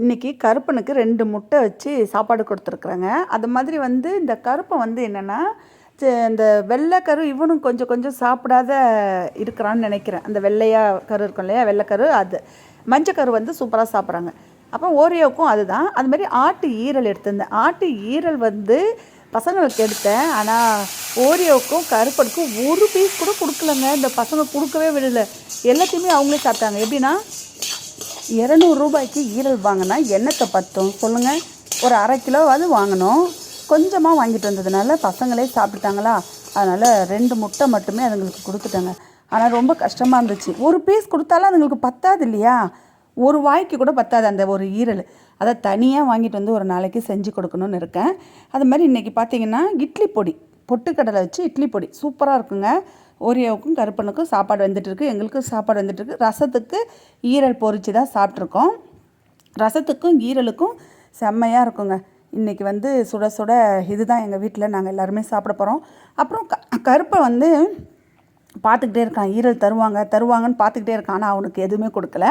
இன்றைக்கி கருப்பனுக்கு ரெண்டு முட்டை வச்சு சாப்பாடு கொடுத்துருக்குறேங்க. அது மாதிரி வந்து இந்த கருப்பை வந்து என்னென்னா இந்த வெள்ளைக்கரு இவனும் கொஞ்சம் கொஞ்சம் சாப்பிடாத இருக்கிறான்னு நினைக்கிறேன். அந்த வெள்ளையா கரு இருக்கும் இல்லையா? வெள்ளைக்கரு அது. மஞ்சக்கரு வந்து சூப்பராக சாப்பிட்றாங்க. அப்போ ஓரியோவுக்கும் அதுதான். அது மாதிரி ஆட்டு ஈரல் எடுத்திருந்தேன். ஆட்டு ஈரல் வந்து பசங்களுக்கு எடுத்தேன். ஆனால் ஓரியோவுக்கும் கருப்பனுக்கும் ஒரு பீஸ் கூட கொடுக்கலங்க. இந்த பசங்க கொடுக்கவே விடல. எல்லாத்தையுமே அவங்களே சாப்பிட்டாங்க. எப்படின்னா இரநூறு ரூபாய்க்கு ஈரல் வாங்கினா என்னத்தை பத்தும்? சொல்லுங்கள் ஒரு அரை கிலோவாவது வாங்கினோம் கொஞ்சமாக வாங்கிட்டு வந்ததுனால பசங்களே சாப்பிட்டாங்களா? அதனால் ரெண்டு முட்டை மட்டுமே அதுங்களுக்கு கொடுத்துட்டாங்க. ஆனால் ரொம்ப கஷ்டமாக இருந்துச்சு. ஒரு பீஸ் கொடுத்தாலும் அதுங்களுக்கு பத்தாது இல்லையா? ஒரு வாய்க்கு கூட பத்தாது அந்த ஒரு ஈரல். அதை தனியாக வாங்கிட்டு வந்து ஒரு நாளைக்கு செஞ்சு கொடுக்கணும்னு இருக்கேன். அது மாதிரி இன்றைக்கி பார்த்தீங்கன்னா இட்லி பொடி. பொட்டுக்கடலை வச்சு இட்லி பொடி. சூப்பராக இருக்குங்க. ஓரியோவுக்கும் கருப்பனுக்கும் சாப்பாடு வந்துட்டுருக்கு. எங்களுக்கும் சாப்பாடு வந்துட்டுருக்கு. ரசத்துக்கு ஈரல் பொரிச்சு தான் சாப்பிட்ருக்கோம். ரசத்துக்கும் ஈரலுக்கும் செம்மையாக இருக்குங்க. இன்றைக்கி வந்து சுட சுட இதுதான் எங்கள் வீட்டில் நாங்கள் எல்லாருமே சாப்பிட போகிறோம் அப்புறம் க கருப்பை வந்து பார்த்துக்கிட்டே இருக்கான். ஈரல் தருவாங்க தருவாங்கன்னு பார்த்துக்கிட்டே இருக்கான். ஆனால் அவனுக்கு எதுவுமே கொடுக்கல.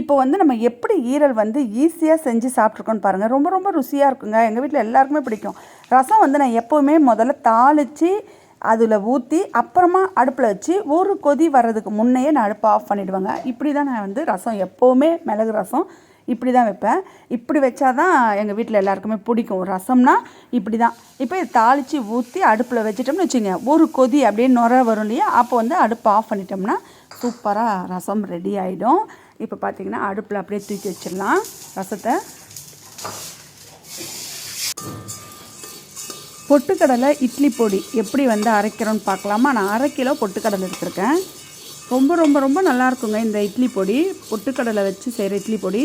இப்போ வந்து நம்ம எப்படி ஈரல் வந்து ஈஸியாக செஞ்சு சாப்பிட்ருக்கோன்னு பாருங்கள் ரொம்ப ரொம்ப ருசியாக இருக்குங்க. எங்கள் வீட்டில் எல்லாருக்குமே பிடிக்கும். ரசம் வந்து நான் எப்போவுமே முதல்ல தாளித்து அதில் ஊற்றி அப்புறமா அடுப்பில் வச்சு ஒரு கொதி வர்றதுக்கு முன்னையே நான் அடுப்பை ஆஃப் பண்ணிவிடுவேங்க இப்படி தான் நான் வந்து ரசம் எப்போவுமே மிளகு ரசம் இப்படி தான் வைப்பேன். இப்படி வச்சா தான் எங்கள் வீட்டில் எல்லாருக்குமே பிடிக்கும். ரசம்னா இப்படி தான் இப்போ இதை தாளித்து ஊற்றி அடுப்பில் வச்சிட்டோம்னு வச்சுங்க. ஒரு கொதி அப்படியே நுர வரும் இல்லையா? அப்போ வந்து அடுப்பை ஆஃப் பண்ணிட்டோம்னா சூப்பராக ரசம் ரெடி ஆகிடும் இப்போ பார்த்திங்கன்னா அடுப்பில் அப்படியே தூக்கி வச்சிடலாம். ரசத்தை பொட்டுக்கடலை இட்லி பொடி எப்படி வந்து அரைக்கிறோன்னு பார்க்கலாமா? நான் அரை கிலோ பொட்டுக்கடலை எடுத்திருக்கேன். ரொம்ப ரொம்ப ரொம்ப நல்லா இருக்குங்க இந்த இட்லி பொடி. பொட்டுக்கடலை வச்சு செய்கிற இட்லி பொடி.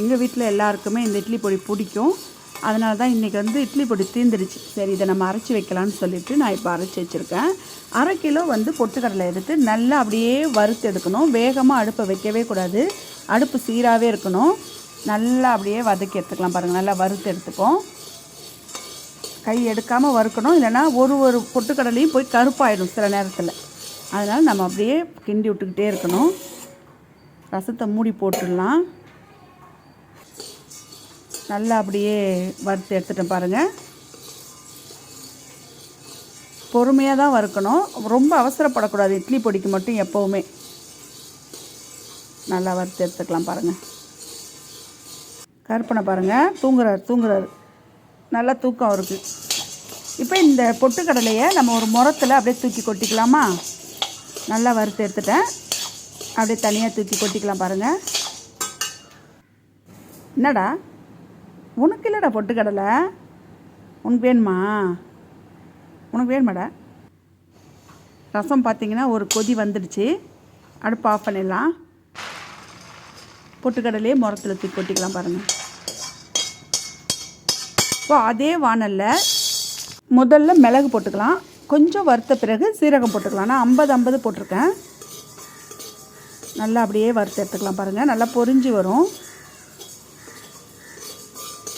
எங்கள் வீட்டில் எல்லாருக்குமே இந்த இட்லி பொடி பிடிக்கும். அதனால தான் இன்றைக்கி வந்து இட்லி பொடி தீர்ந்துடுச்சு சரி இதை நம்ம அரைச்சி வைக்கலான்னு சொல்லிவிட்டு நான் இப்போ அரைச்சி வச்சுருக்கேன். அரை கிலோ வந்து பொட்டுக்கடலை எடுத்து நல்லா அப்படியே வறுத்து எடுக்கணும். வேகமாக அடுப்பை வைக்கவே கூடாது. அடுப்பு சீராகவே இருக்கணும். நல்லா அப்படியே வதக்கி எடுத்துக்கலாம் பாருங்கள் நல்லா வறுத்து எடுத்துப்போம். கை எடுக்காமல் வறுக்கணும். இல்லைனா ஒரு ஒரு பொட்டுக்கடலையும் போய் கருப்பாயிடும் சில நேரத்தில். அதனால் நம்ம அப்படியே கிண்டி விட்டுக்கிட்டே இருக்கணும். ரசத்தை மூடி போட்டுடலாம். நல்லா அப்படியே வறுத்து எடுத்துட்டேன் பாருங்கள் பொறுமையாக தான் வறுக்கணும். ரொம்ப அவசரப்படக்கூடாது. இட்லி பொடிக்கு மட்டும் எப்போவுமே. நல்லா வறுத்து எடுத்துக்கலாம் பாருங்கள் கருப்பனை பாருங்கள் தூங்குறாரு தூங்குறாரு. நல்லா தூக்கம் அவருக்கு இப்போ இந்த பொட்டுக்கடலையை நம்ம ஒரு முரத்தில் அப்படியே தூக்கி கொட்டிக்கலாமா? நல்லா வறுத்து எடுத்துட்டேன். அப்படியே தனியாக தூக்கி கொட்டிக்கலாம் பாருங்கள் என்னடா? உனக்கு இல்லைடா பொட்டுக்கடலை? உனக்கு வேணுமா? உனக்கு வேணுமாடா? ரசம் பார்த்திங்கன்னா ஒரு கொதி வந்துடுச்சு. அடுப்பு ஆஃப் பண்ணிடலாம். பொட்டுக்கடலையே முரத்தில் தூக்கி கொட்டிக்கலாம் பாருங்கள் இப்போ அதே வானலில் முதல்ல மிளகு போட்டுக்கலாம். கொஞ்சம் வறுத்த பிறகு சீரகம் போட்டுக்கலாம். நான் ஐம்பது ஐம்பது போட்டிருக்கேன். நல்லா அப்படியே வறுத்து எடுத்துக்கலாம் பாருங்கள் நல்லா பொறிஞ்சு வரும்.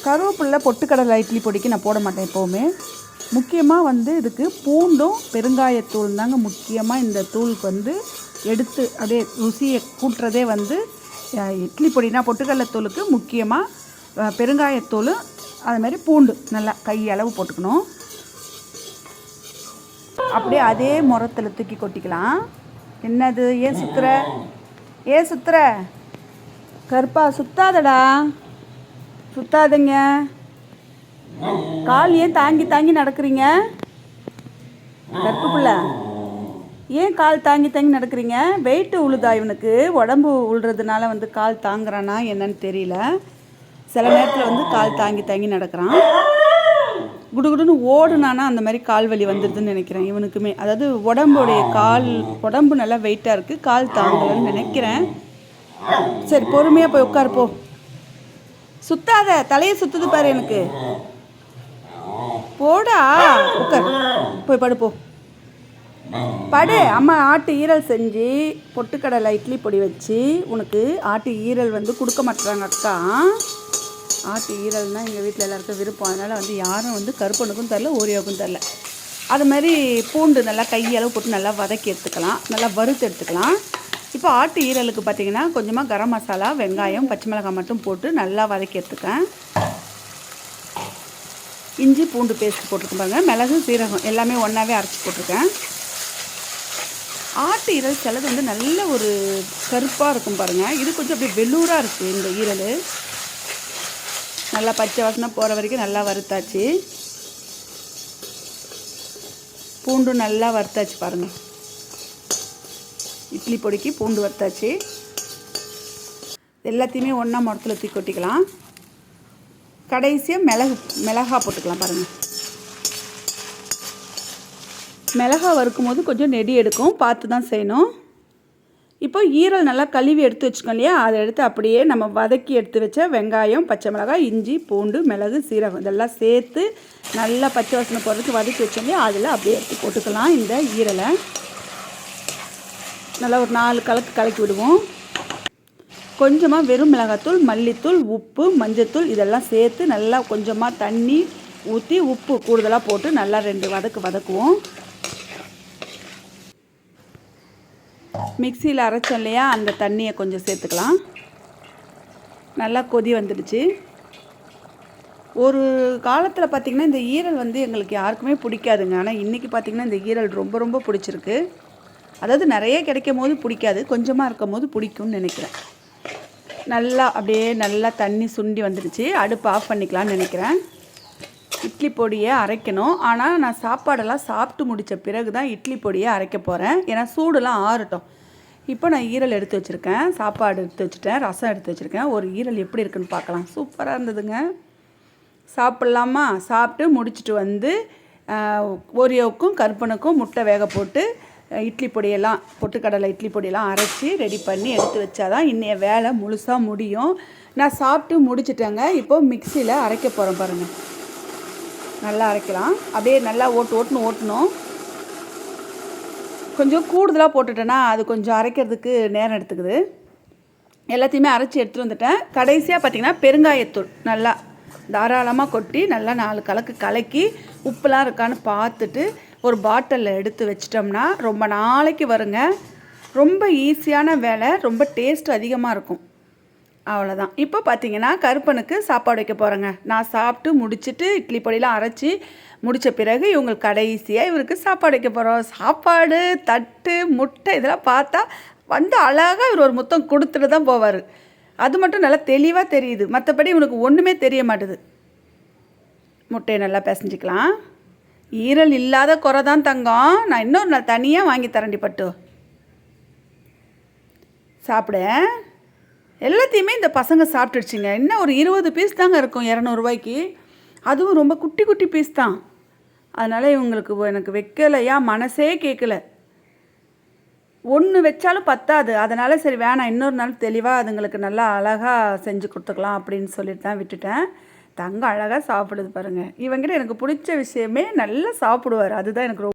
கருவேப்பில்லை பொட்டுக்கடலை இட்லி பொடிக்கு நான் போட மாட்டேன் எப்போவுமே. முக்கியமாக வந்து இதுக்கு பூண்டும் பெருங்காயத்தூள் தாங்க முக்கியமாக இந்த தூளுக்கு வந்து எடுத்து அப்படியே ருசியை கூட்டுறதே வந்து இட்லி பொடினா பொட்டுக்கடலை தூளுக்கு முக்கியமாக பெருங்காயத்தூள் அது மாதிரி பூண்டு நல்லா கை அளவு போட்டுக்கணும். அப்படியே அதே முரத்தில் தூக்கி கொட்டிக்கலாம். என்னது? ஏன் சுத்துற? ஏன் சுத்துற? கருப்பா சுத்தாதடா. சுத்தாதுங்க. கால் ஏன் தாங்கி தாங்கி நடக்கிறீங்க? கற்புக்குள்ள ஏன் கால் தாங்கி தாங்கி நடக்கிறீங்க? வெயிட்டு உழுதா இவனுக்கு? உடம்பு உழுறதுனால வந்து கால் தாங்குறானா என்னன்னு தெரியல. சில நேரத்தில் வந்து கால் தாங்கி தாங்கி நடக்கிறான். குடுகுடுன்னு ஓடுனானா அந்த மாதிரி கால் வலி வந்துடுதுன்னு நினைக்கிறேன் இவனுக்குமே. அதாவது உடம்புடைய கால் உடம்பு நல்லா வெயிட்டாக இருக்குது கால் தாங்கலன்னு நினைக்கிறேன். சரி பொறுமையாக போய் உட்காருப்போ சுத்தாத தலையை சுத்துது பாரு எனக்கு. போடா உட்கார். போய் படுப்போ படு. அம்மா ஆட்டு ஈரல் செஞ்சு பொட்டுக்கடலை இட்லி பொடி வச்சு உனக்கு ஆட்டு ஈரல் வந்து கொடுக்க மாட்டுறாங்க அக்கா. ஆட்டு ஈரல்னால் எங்கள் வீட்டில் எல்லாருக்கும் விருப்பம். அதனால் வந்து யாரும் வந்து கருப்பனுக்கும் தரல ஓரியோக்கும் தரல. அது மாதிரி பூண்டு நல்லா கையளவு போட்டு நல்லா வதக்கி எடுத்துக்கலாம். நல்லா வறுத்து எடுத்துக்கலாம். இப்போ ஆட்டு ஈரலுக்கு பார்த்தீங்கன்னா கொஞ்சமாக கரம் மசாலா வெங்காயம் பச்சை மிளகாய் மட்டும் போட்டு நல்லா வதக்கி எடுத்துக்கேன் இஞ்சி பூண்டு பேஸ்ட் போட்டிருக்கேன் பாருங்கள் மிளகு சீரகம் எல்லாமே ஒன்றாவே அரைச்சி போட்டிருக்கேன். ஆட்டு ஈரல் சிலது வந்து நல்ல ஒரு கருப்பாக இருக்கும் பாருங்கள் இது கொஞ்சம் அப்படியே வெள்ளூராக இருக்குது இந்த ஈரல். நல்லா பச்சை வாசனை போகிற வரைக்கும் நல்லா வறுத்தாச்சு. பூண்டு நல்லா வறுத்தாச்சு பாருங்கள் இட்லி பொடிக்கு பூண்டு வறுத்தாச்சு. எல்லாத்தையுமே ஒன்றா முறத்தில் தூக்கி கொட்டிக்கலாம். கடைசியாக மிளகு மிளகா போட்டுக்கலாம் பாருங்கள் மிளகா வறுக்கும் போது கொஞ்சம் நெடி எடுக்கும். பார்த்து தான் செய்யணும். இப்போ ஈரல் நல்லா கழுவி எடுத்து வச்சுக்கோம் இல்லையா? அதை எடுத்து அப்படியே நம்ம வதக்கி எடுத்து வச்ச வெங்காயம் பச்சை மிளகாய் இஞ்சி பூண்டு மிளகு சீரகம் இதெல்லாம் சேர்த்து நல்லா பச்சை வாசனை போடுறதுக்கு வதக்கி வச்சோம் இல்லையா? அதில் அப்படியே எடுத்து போட்டுக்கலாம் இந்த ஈரலை. நல்லா ஒரு நாலு கலக்கு கலக்கி விடுவோம். கொஞ்சமாக வெறும் மிளகாத்தூள் மல்லித்தூள் உப்பு மஞ்சத்தூள் இதெல்லாம் சேர்த்து நல்லா கொஞ்சமாக தண்ணி ஊற்றி உப்பு கூடுதலாக போட்டு நல்லா ரெண்டு வதக்கு வதக்குவோம். மிக்சியில் அரைச்சோம் இல்லையா அந்த தண்ணியை கொஞ்சம் சேர்த்துக்கலாம். நல்லா கொதி வந்துடுச்சு. ஒரு காலத்தில் பார்த்திங்கன்னா இந்த ஈரல் வந்து எங்களுக்கு யாருக்குமே பிடிக்காதுங்க. ஆனால் இன்றைக்கி பார்த்திங்கன்னா இந்த ஈரல் ரொம்ப ரொம்ப பிடிச்சிருக்கு. அதாவது நிறைய கிடைக்கும் போது பிடிக்காது. கொஞ்சமாக இருக்கும் போது பிடிக்கும்னு நினைக்கிறேன். நல்லா அப்படியே நல்லா தண்ணி சுண்டி வந்துடுச்சு. அடுப்பு ஆஃப் பண்ணிக்கலாம்னு நினைக்கிறேன். இட்லி பொடியை அரைக்கணும். ஆனால் நான் சாப்பாடெல்லாம் சாப்பிட்டு முடித்த பிறகு தான் இட்லி பொடியை அரைக்க போகிறேன் ஏன்னா சூடெல்லாம் ஆறட்டும். இப்போ நான் ஈரல் எடுத்து வச்சுருக்கேன். சாப்பாடு எடுத்து வச்சுட்டேன். ரசம் எடுத்து வச்சுருக்கேன். ஒரு ஈரல் எப்படி இருக்குன்னு பார்க்கலாம். சூப்பராக இருந்ததுங்க. சாப்பிட்லாமா? சாப்பிட்டு முடிச்சுட்டு வந்து ஓரியோவுக்கும் கருப்பனுக்கும் முட்டை வேக போட்டு இட்லி பொடியெல்லாம் பொட்டுக்கடலை இட்லி பொடியெல்லாம் அரைச்சி ரெடி பண்ணி எடுத்து வச்சாதான் இன்றைய வேலை முழுசாக முடியும். நான் சாப்பிட்டு முடிச்சிட்டேங்க. இப்போது மிக்சியில் அரைக்க போகிறேன் பாருங்கள் நல்லா அரைக்கலாம். அப்படியே நல்லா ஓட்டு ஓட்டுன்னு ஓட்டணும். கொஞ்சம் கூடுதலாக போட்டுட்டேன்னா அது கொஞ்சம் அரைக்கிறதுக்கு நேரம் எடுத்துக்குது. எல்லாத்தையுமே அரைச்சி எடுத்துகிட்டு வந்துட்டேன். கடைசியாக பார்த்தீங்கன்னா பெருங்காயத்தூள் நல்லா தாராளமாக கொட்டி நல்லா நாலு கலக்கு கலக்கி உப்புலாம் இருக்கான்னு பார்த்துட்டு ஒரு பாட்டிலில் எடுத்து வச்சிட்டோம்னா ரொம்ப நாளைக்கு வருங்க. ரொம்ப ஈஸியான வேலை ரொம்ப டேஸ்ட் அதிகமாக இருக்கும். அவ்வளோதான் இப்போ பார்த்தீங்கன்னா கருப்பனுக்கு சாப்பாடு வைக்க போகிறேங்க நான் சாப்பிட்டு முடிச்சுட்டு இட்லி பொடியெலாம் அரைச்சி முடித்த பிறகு இவங்களுக்கு கடைசியாக இவருக்கு சாப்பாடு வைக்க போகிறோம் சாப்பாடு தட்டு முட்டை இதெல்லாம் பார்த்தா வந்து அழகாக இவர் ஒரு முத்தம் கொடுத்துட்டு தான் போவார். அது மட்டும் நல்லா தெளிவாக தெரியுது. மற்றபடி இவனுக்கு ஒன்றுமே தெரிய மாட்டுது. முட்டையை நல்லா பிசைஞ்சிக்கலாம். ஈரல் இல்லாத குறை தான் தங்கம். நான் இன்னொரு நாள் தனியாக வாங்கி தரண்டி பட்டு. சாப்பிட. எல்லாத்தையுமே இந்த பசங்க சாப்பிட்டுடுச்சிங்க. இன்னும் ஒரு இருபது பீஸ் தாங்க இருக்கும் இரநூறுவாய்க்கு. அதுவும் ரொம்ப குட்டி குட்டி பீஸ் தான். அதனால் இவங்களுக்கு எனக்கு வைக்கலையா? மனசே கேட்கல ஒன்று வச்சாலும் பத்தாது. அதனால் சரி வேணாம் இன்னொரு நாள் தெளிவாக அதுங்களுக்கு நல்லா அழகாக செஞ்சு கொடுத்துக்கலாம் அப்படின்னு சொல்லிட்டு தான் விட்டுட்டேன். தங்க அழகாக சாப்பிடுது பாருங்கள் இவங்கிட்ட எனக்கு பிடிச்ச விஷயமே நல்லா சாப்பிடுவார். அதுதான் எனக்கு ரொம்ப